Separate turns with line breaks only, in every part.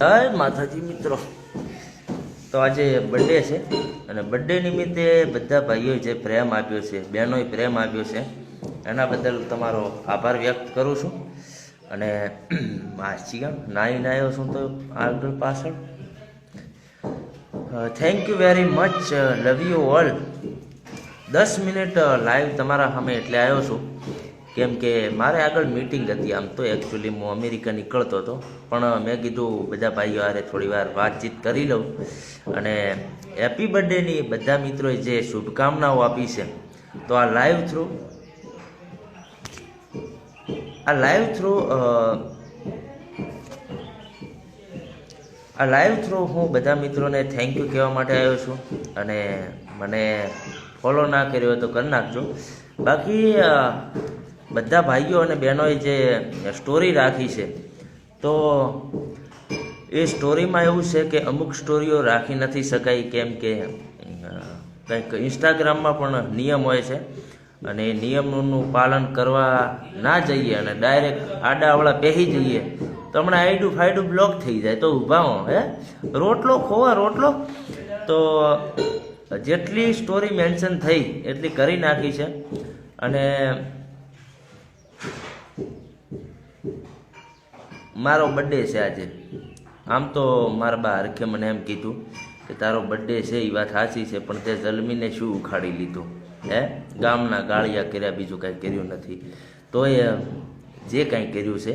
જય માતાજી મિત્રો. તો આજે બર્થડે છે અને બર્થડે નિમિત્તે બધા ભાઈઓએ જે પ્રેમ આપ્યો છે, બહેનોએ પ્રેમ આપ્યો છે, એના બદલ તમારો આભાર વ્યક્ત કરું છું. અને માસી નાઈને આવ્યો છું તો આગળ પાછળ. Thank you very much love you all દસ મિનિટ લાઈવ તમારા સામે એટલે આવ્યો છું. કેમ કે મારે આગળ મિટિંગ હતી આમ તો એકચ્યુઅલી હું અમેરિકા નીકળતો હતો. પણ મેં કીધું બધા ભાઈઓ આરે થોડી વાર વાતચીત કરી લઉં. અને હેપી બર્થડેની બધા મિત્રોએ જે શુભકામનાઓ આપી છે, તો આ લાઈવ થ્રુ આ લાઈવ થ્રુ આ લાઈવ થ્રુ હું બધા મિત્રોને થેન્ક યુ કહેવા માટે આવ્યો છું. અને મને ફોલો ના કર્યો હોય તો કરી નાખજો. બાકી બધા ભાઈઓ અને બહેનોએ જે સ્ટોરી રાખી છે, તો એ સ્ટોરીમાં એવું છે કે અમુક સ્ટોરીઓ રાખી નથી શકાય કેમ કે કંઈક ઇન્સ્ટાગ્રામમાં પણ નિયમ હોય છે અને એ નિયમોનું પાલન કરવા ના જઈએ અને ડાયરેક્ટ આડાવડા પહેરી જઈએ, તો હમણાં આઈડું ફાઈડું બ્લોક થઈ જાય, તો ઊભા હો, હે? રોટલો ખોવા રોટલો? તો જેટલી સ્ટોરી મેન્શન થઈ, એટલી કરી નાખી છે અને મારો બર્થડે છે આજે. આમ તો મારા બા હરખે મને એમ કીધું કે તારો બર્થડે છે એ વાત સાચી છે, પણ તે જલમીને શું ઉખાડી લીધું? હે? ગામના ગાળિયા કર્યા, બીજું કાંઈ કર્યું નથી. તો એ જે કાંઈ કર્યું છે,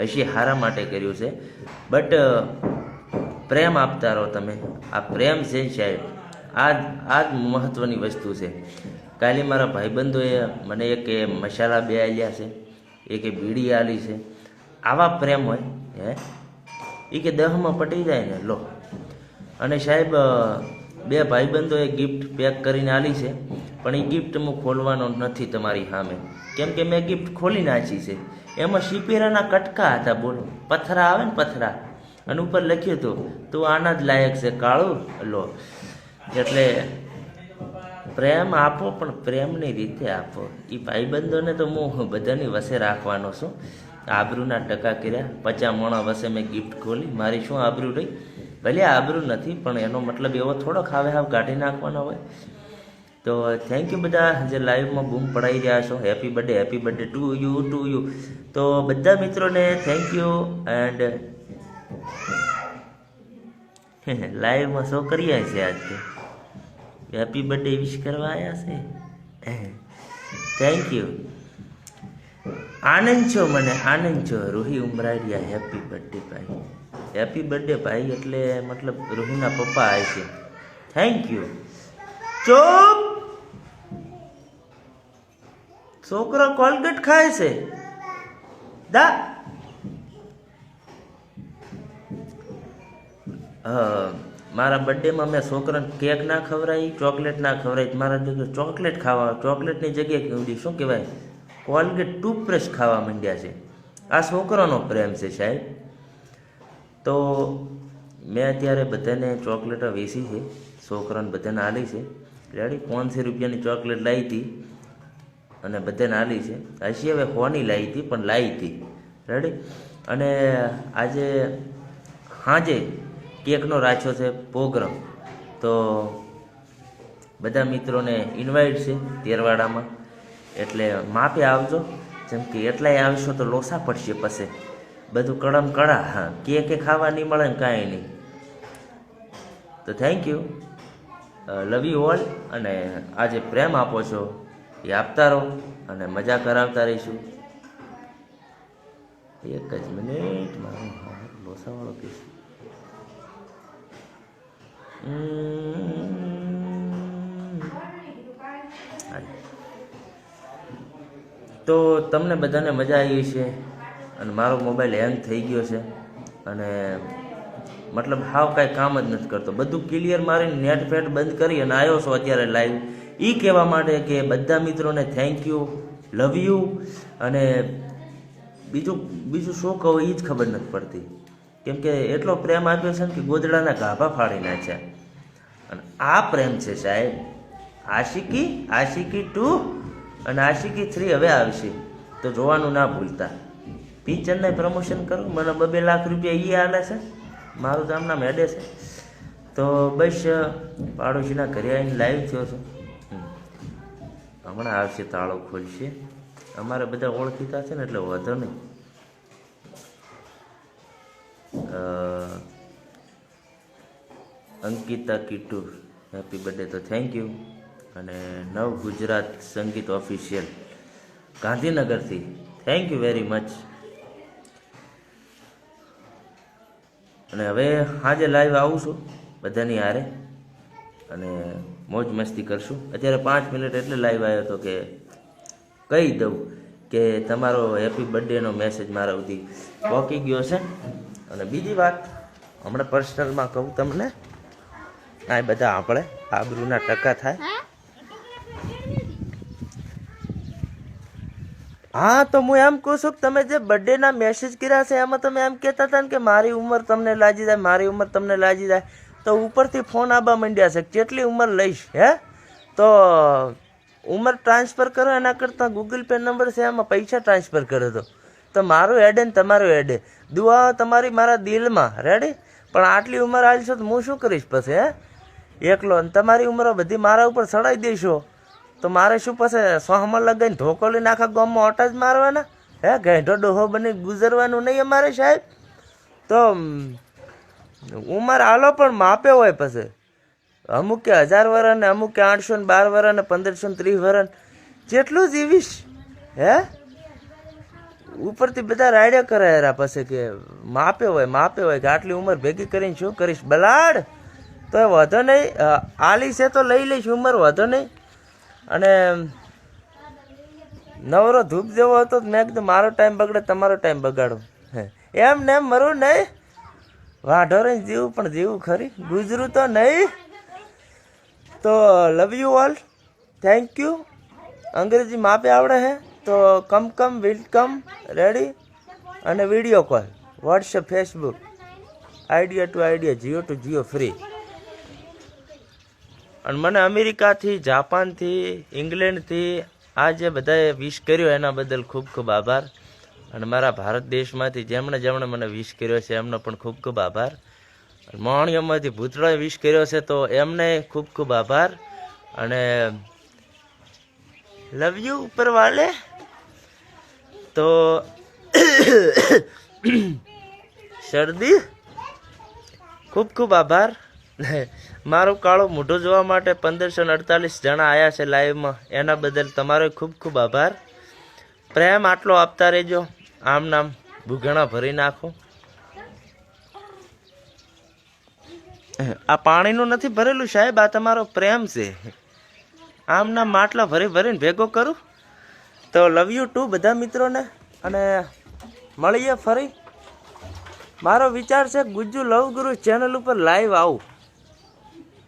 હશી હારા માટે કર્યું છે. બટ પ્રેમ આપતા રહો તમે. આ પ્રેમ છે સાહેબ આ આ જ મહત્ત્વની વસ્તુ છે. કાલે મારા ભાઈબંધોએ મને એક મસાલા બે આલ્યા છે, એક બીડી આલી છે. આવા પ્રેમ હોય, હે? એ કે દહમાં પટી જાય ને, લો. અને સાહેબ બે ભાઈબંધોએ ગિફ્ટ પેક કરીને આલી છે, પણ એ ગિફ્ટ હું ખોલવાનો નથી તમારી સામે. કેમ કે મેં ગિફ્ટ ખોલી નાખી છે. એમાં શિપેરાના કટકા હતા, બોલો. પથરા આવે ને પથરા. અને ઉપર લખ્યું હતું, તું આના જ લાયક છે, કાળું. લો. એટલે પ્રેમ આપો, પણ પ્રેમની રીતે આપો. એ ભાઈબંધોને તો હું બધાની વસે રાખવાનો છું. આબરૂના ટકા કર્યા. પચા મોણા વસે મેં ગિફ્ટ ખોલી. મારી શું આબરૂ રહી? ભલે આબરૂ નથી, પણ એનો મતલબ એવો થોડોક હાવે હાવ કાઢી નાખવાનો હોય. તો થેન્ક યુ બધા જે લાઈવમાં બૂમ પડાવી રહ્યા છો. Happy birthday happy birthday to you to you તો બધા મિત્રોને થેન્ક યુ એન્ડ લાઈવમાં શો કરી આવ્યા છે આજે હેપી બર્થડે વિશ કરવા આવ્યા છે? થેન્ક યુ આનંદ છો મને આનંદ છો રૂહી ઉમરાડિયા હેપી બર્થડે ભાઈ. હેપી બર્થડે ભાઈ એટલે મતલબ રૂહીના પપ્પા આવે છે. થેન્ક યુ ચોપ! છોકરો કોલગેટ ખાય છે. દા. મારા બર્થડેમાં મેં છોકરાને કેક ના ખવડાવી ચોકલેટ ના ખવડાવી. મારા ચોકલેટ ખાવા ચોકલેટની જગ્યાએ શું કહેવાય? કોલગેટ ટૂથબ્રશ ખાવા માંડ્યા છે. આ છોકરાનો પ્રેમ છે સાહેબ. તો મેં અત્યારે બધાને ચોકલેટો વેચી છે. છોકરાને બધાને આલી છે. રેડી પાંચસો રૂપિયાની ચોકલેટ લાવી હતી અને બધાને આલી છે. હજી હવે હોની લાવી હતી, પણ લાવી હતી. રેડી અને આજે હાજે કેકનો રાખ્યો છે પ્રોગ્રામ તો બધા મિત્રોને ઇન્વાઇટ છે, તેરવાડામાં. એટલે માપે આવજો જેમ કે એટલાય આવશો તો લોસા પડશે પછી. બધું કડમ કડા, હા. કે કે ખાવા નહીં મળે કાંઈ નહીં. તો thank you love you all અને આ જે પ્રેમ આપો છો. એ આપતા રહો અને મજા કરાવતા રહીશું. એક જ મિનિટ મારો લોસાવાળો પીસ તો તમને બધાને મજા આવી છે અને મારો મોબાઈલ હેંગ થઈ ગયો છે. અને મતલબ હાવ કાંઈ કામ જ નથી કરતો. બધું ક્લિયર મારીને નેટ ફેટ બંધ કરી અને આવ્યો છો અત્યારે લાઈવ એ કહેવા માટે કે બધા મિત્રોને થેન્ક યુ લવ યુ અને બીજું બીજું શું કહું એ જ ખબર નથી પડતી. કેમ કે એટલો પ્રેમ આપ્યો છે ને કે ગોદડાના ગાભા ફાડી નાખ્યા. અને આ પ્રેમ છે સાહેબ. આશિકી આશિકી ટુ અને આશિકી થ્રી હવે આવશે. તો જોવાનું ના ભૂલતા. પિક્ચરને પ્રમોશન કરું. મને બબે લાખ રૂપિયા એ આલે છે. મારું તો આમના મેડે છે. તો બસ પાડોશીના ઘરે આવીને લાઈવ થયો છું. હમણાં આવશે તાળો ખોલશે. અમારે બધા ઓળખીતા છે ને, એટલે વધો નહીં. અંકિતા કિટુ હેપી બર્થડે તો થેન્ક યુ અને નવ ગુજરાત સંગીત ઓફિશિયલ ગાંધીનગરથી. થેન્ક યુ વેરી મચ અને હવે આજે લાઈવ આવું છું, બધાની હારે. અને મોજ મસ્તી કરશું. અત્યારે પાંચ મિનિટ એટલે લાઈવ આવ્યો હતો કે કહી દઉં કે તમારો હેપી બર્થડેનો મેસેજ મારા સુધી પહોંચી ગયો છે. અને બીજી વાત, હમણાં પર્સનલમાં કહું તમને, આ બધા આપણે આબરૂના ટકા થાય. હા, તો હું એમ કહું છું કે તમે જે બર્થડેના મેસેજ કર્યા છે, એમાં તમે એમ કહેતા હતા ને કે મારી ઉંમર તમને લાજી જાય, મારી ઉંમર તમને લાજી જાય, તો ઉપરથી ફોન આવવા માંડ્યા છે, કેટલી ઉંમર લઈશ, હે? તો ઉંમર ટ્રાન્સફર કરો, એના કરતાં ગૂગલ પે નંબર છે, એમાં પૈસા ટ્રાન્સફર કરો તો. તો મારું એડે ને તમારું એડે દુઆઓ તમારી મારા દિલમાં રેડી પણ આટલી ઉંમર આવી છો તો હું શું કરીશ પછી, હે? એકલો, અને તમારી ઉંમરો બધી મારા ઉપર ચડાવી દેશો. તો મારે શું પછી સોહમાં લગાવીને ધોકો લઈને આખા ગામમાં ઓટા જ મારવાના? હે ઘેંટો ડોહો બની ગુજરવાનું નહીં અમારે સાહેબ? તો ઉંમર આલો પણ માપે હોય પછી. અમુક કે હજાર વરણ ને અમુક કે આઠસો ને બાર વર્ષ ને પંદરસો ને ત્રીસ વર્ષ જેટલું જીવીશ. હે? ઉપરથી બધા રાડ્યા કરાયા પછી કે માપે હોય માપે હોય કે આટલી ઉંમર ભેગી કરીને શું કરીશ? બલાડ! તો વધો નહીં. આલી છે તો લઈ લઈશ, ઉંમર વધો નહીં. અને નવરો ધૂપ જેવો હતો મેં કીધું, મારો ટાઈમ બગડે, તમારો ટાઈમ બગાડો. એમ ને એમ મરું નહીં. વાઢો રહી જીવું પણ જીવું ખરી. ગુજરું તો નહીં. તો love you all thank you અંગ્રેજી માપે આવડે હે. તો કમ કમ વેલકમ રેડી અને video call WhatsApp Facebook Idea to Idea Jio to Jio free અને મને અમેરિકાથી, જાપાનથી, ઇંગ્લેન્ડથી આ જે બધાએ વિશ કર્યો એના બદલ ખૂબ ખૂબ આભાર. અને મારા ભારત દેશમાંથી જેમણે જેમણે મને વિશ કર્યો છે, એમનો પણ ખૂબ ખૂબ આભાર. મોણિયમમાંથી ભૂતળાએ વિશ કર્યો છે, તો એમને ખૂબ ખૂબ આભાર. અને લવ યુ ઉપર વાલે તો શરદી. ખૂબ ખૂબ આભાર. મારું કાળો મોઢું જોવા માટે પંદરસો અડતાલીસ જણા આવ્યા છે લાઈવમાં એના બદલ તમારો ખૂબ ખૂબ આભાર. પ્રેમ આટલો આપતા રહેજો. આમ નામ ભૂગણા ભરી નાખો. આ પાણીનું નથી ભરેલું સાહેબ, આ તમારો પ્રેમ છે. આમ નામ માટલા ભરી ભરીને ભેગો કરું. તો લવ યુ ટુ બધા મિત્રોને. અને મળીએ ફરી. મારો વિચાર છે ગુજ્જુ લવ ગુરુ ચેનલ ઉપર લાઈવ આવું.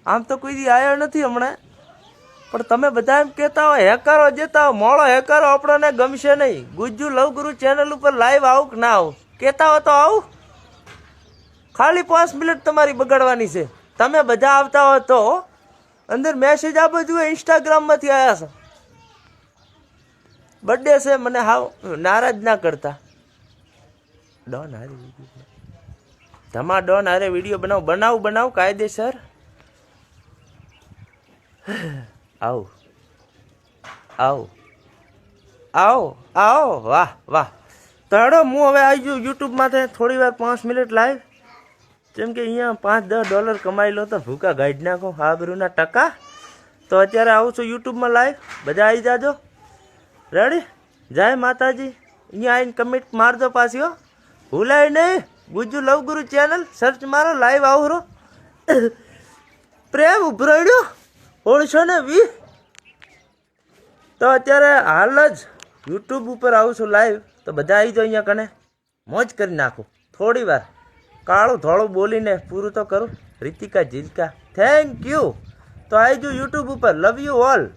આમ તો કોઈ દી આવ્યો નથી હમણાં. પણ તમે બધા એમ કહેતા હોય, હેકરો જતા હોય મોળો હેકરો આપણને ગમશે નહીં. ગુજ્જુ લવગુરુ ચેનલ ઉપર લાઈવ આવું કે ના આવું? કહેતા હો તો આવું. ખાલી પાંચ મિનિટ તમારી બગાડવાની છે. તમે બધા આવતા હો તો અંદર મેસેજ આ બધું ઇન્સ્ટાગ્રામમાંથી આવ્યા છે. બર્થડે છે, મને હાવ નારાજ ના કરતા. ડોન હારે ધમા ડોન હારે વીડિયો બનાવ. બનાવ બનાવ, કાયદેસર. આવ. આવો. આવો આવો. વાહ વાહ. તો હું હવે આવી ગયું યુટ્યુબમાંથી થોડી વાર પાંચ મિનિટ લાઈવ જેમ કે અહીંયા પાંચ, દસ ડોલર કમાઈ લો તો ભૂકા ગાઈડ નાખો. આબરૂના ટકા. તો અત્યારે આવું છું યુટ્યુબમાં લાઈવ બધા આવી જાજો. રેડી જય માતાજી. અહીંયા આવીને કમેન્ટ મારજો પાછી, હો. ભૂલાય નહીં. Guju love guru channel search મારો લાઈવ આવરો પ્રેમ ઉભરાડ્યો ઓળશો ને વી? તો અત્યારે હાલ જ યુટ્યુબ ઉપર આવું છું લાઈવ તો બધા આવી જાઓ અહીંયા કને. મોજ કરી નાખું. થોડી વાર. કાળું ધોળું બોલીને પૂરું તો કરું. રીતિકા જીલકા. થેન્ક યુ તો આવી જાઓ યુટ્યુબ ઉપર. લવ યુ ઓલ